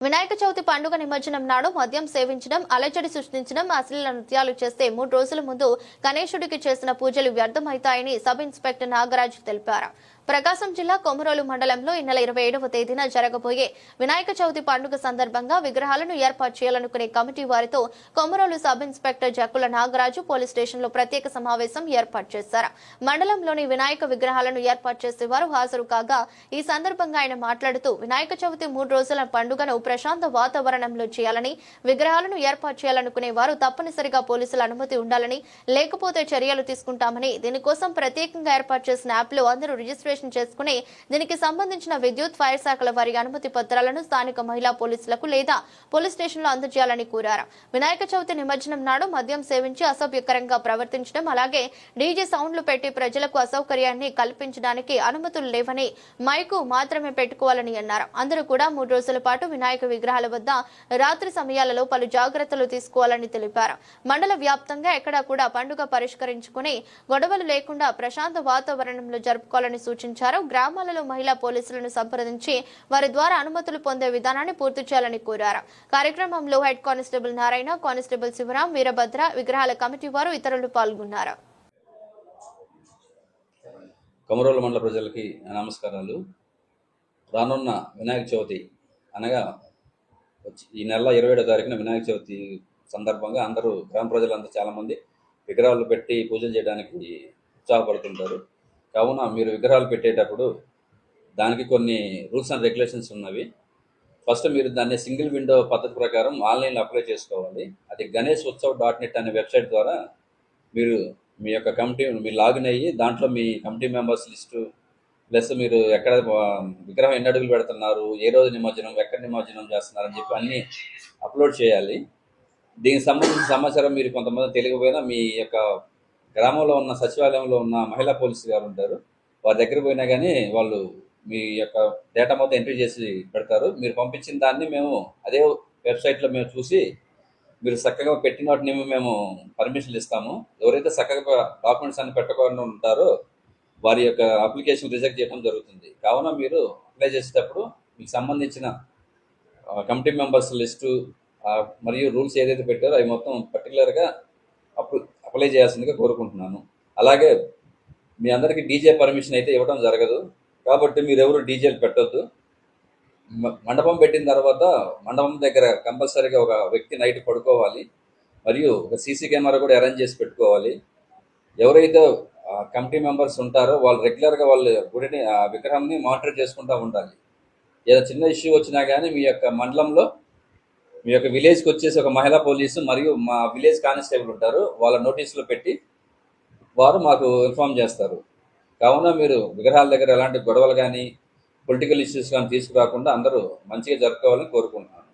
వినాయక చవితి పండుగ నిమజ్జనం నాడు మద్యం సేవించడం అలజడి సృష్టించడం అశ్లీల నృత్యాలు చేస్తే మూడు రోజుల ముందు గణేశుడికి చేసిన పూజలు వ్యర్థమవుతాయని సబ్ ఇన్స్పెక్టర్ నాగరాజు తెలిపారు. ప్రకాశం జిల్లా కొమరోలు మండలంలో ఈ నెల ఇరవై ఏడవ తేదీన జరగబోయే వినాయక చవితి పండుగ సందర్భంగా విగ్రహాలను ఏర్పాటు చేయాలనుకునే కమిటీ వారితో Komarolu sub inspector Jakkula Nagaraju police స్టేషన్లో ప్రత్యేక సమావేశం ఏర్పాటు చేశారు. మండలంలోని వినాయక విగ్రహాలను ఏర్పాటు చేసేవారు హాజరు కాగా ఈ సందర్భంగా ఆయన మాట్లాడుతూ వినాయక చవితి మూడు రోజుల పండుగను ప్రశాంత వాతావరణంలో చేయాలని విగ్రహాలను ఏర్పాటు చేయాలనుకునే వారు తప్పనిసరిగా పోలీసుల అనుమతి ఉండాలని లేకపోతే చర్యలు తీసుకుంటామని దీనికోసం ప్రత్యేకంగా ఏర్పాటు చేసిన యాప్లో అందరూ రిజిస్ట్రేషన్ చేసుకుని దీనికి సంబంధించిన విద్యుత్ ఫైర్ శాఖల వారి అనుమతి పత్రాలను స్థానిక మహిళా పోలీసులకు లేదా పోలీస్ స్టేషన్లో అందజేయాలని కోరారు. వినాయక చవితి నిమజ్జనం నాడు మద్యం సేవించి అసభ్యకరంగా ప్రవర్తించడం అలాగే డీజే సౌండ్లు పెట్టి ప్రజలకు అసౌకర్యాన్ని కల్పించడానికి అనుమతులు లేవని మైకు మాత్రమే పెట్టుకోవాలని అన్నారు. అందరూ కూడా మూడు రోజుల పాటు వినాయక విగ్రహాల వద్ద రాత్రి సమయాలలో పలు జాగ్రత్తలు తీసుకోవాలని తెలిపారు. మండల వ్యాప్తంగా ఎక్కడా కూడా పండుగ పరిష్కరించుకుని గొడవలు లేకుండా ప్రశాంత వాతావరణంలో జరుపుకోవాలని సూచించారు. గ్రామాలలో మహిళా పోలీసులను సంప్రదించి వారి ద్వారా అనుమతులు పొందే విధానాన్ని పూర్తి చేయాలని కోరారు. కార్యక్రమంలో head constable Narayana constable Shivaram Veerabhadra విగ్రహాల కమిటీ వారు ఇతరులు పాల్గొన్నారు. కొమరోలు మండల ప్రజలకి నమస్కారాలు. రానున్న వినాయక చవితి అనగా ఈ నెల ఇరవై ఏడో తారీఖున వినాయక చవితి సందర్భంగా అందరూ గ్రామ ప్రజలందరూ చాలామంది విగ్రహాలు పెట్టి పూజలు చేయడానికి ఉత్సాహపడుతుంటారు. కావున మీరు విగ్రహాలు పెట్టేటప్పుడు దానికి కొన్ని రూల్స్ అండ్ రెగ్యులేషన్స్ ఉన్నవి. ఫస్ట్ మీరు దాన్ని సింగిల్ విండో పద్ధతి ప్రకారం ఆన్లైన్లో అప్లై చేసుకోవాలి. అది గణేష్ ఉత్సవ్ డాట్ నెట్ అనే వెబ్సైట్ ద్వారా మీరు మీ యొక్క కమిటీ మీరు లాగిన్ అయ్యి దాంట్లో మీ కమిటీ మెంబర్స్ లిస్టు ప్లస్ మీరు ఎక్కడ విగ్రహం ఎన్ని అడుగులు పెడుతున్నారు ఏ రోజు నిమజ్జనం ఎక్కడ నిమజ్జనం చేస్తున్నారు అని చెప్పి అన్నీ అప్లోడ్ చేయాలి. దీనికి సంబంధించిన సమాచారం మీరు కొంతమంది తెలియకపోయినా మీ యొక్క గ్రామంలో ఉన్న సచివాలయంలో ఉన్న మహిళా పోలీసు గారు ఉంటారు. వారి దగ్గర పోయినా కానీ వాళ్ళు మీ యొక్క డేటా మొత్తం ఎంట్రీ చేసి పెడతారు. మీరు పంపించిన దాన్ని మేము అదే వెబ్సైట్లో మేము చూసి మీరు చక్కగా పెట్టిన వాటిని మేము పర్మిషన్లు ఇస్తాము. ఎవరైతే చక్కగా డాక్యుమెంట్స్ అన్ని పెట్టకుండా ఉంటారో వారి యొక్క అప్లికేషన్ రిజెక్ట్ చేయడం జరుగుతుంది. కావున మీరు అప్లై చేసేటప్పుడు మీకు సంబంధించిన కమిటీ మెంబర్స్ లిస్టు మరియు రూల్స్ ఏదైతే పెట్టారో అవి మొత్తం పర్టికులర్గా అప్పుడు అప్లై చేయాల్సిందిగా కోరుకుంటున్నాను. అలాగే మీ అందరికీ డీజే పర్మిషన్ అయితే ఇవ్వడం జరగదు. కాబట్టి మీరెవరు డీజేలు పెట్టొద్దు. మండపం పెట్టిన తర్వాత మండపం దగ్గర కంపల్సరీగా ఒక వ్యక్తి నైట్ పడుకోవాలి. మరియు ఒక సీసీ కెమెరా కూడా అరేంజ్ చేసి పెట్టుకోవాలి. ఎవరైతే కమిటీ మెంబర్స్ ఉంటారో వాళ్ళు రెగ్యులర్గా వాళ్ళు గుడిని ఆ విగ్రహాన్ని మానిటర్ చేసుకుంటూ ఉండాలి. ఏదో చిన్న ఇష్యూ వచ్చినా కానీ మీ యొక్క మండలంలో మీ యొక్క విలేజ్కి వచ్చేసి ఒక మహిళా పోలీసు మరియు మా విలేజ్ కానిస్టేబుల్ ఉంటారు. వాళ్ళ నోటీసులు పెట్టి వారు మాకు ఇన్ఫామ్ చేస్తారు. కావున మీరు విగ్రహాల దగ్గర ఎలాంటి గొడవలు కానీ పొలిటికల్ ఇష్యూస్ కానీ తీసుకురాకుండా అందరూ మంచిగా జరుపుకోవాలని కోరుకుంటున్నాను.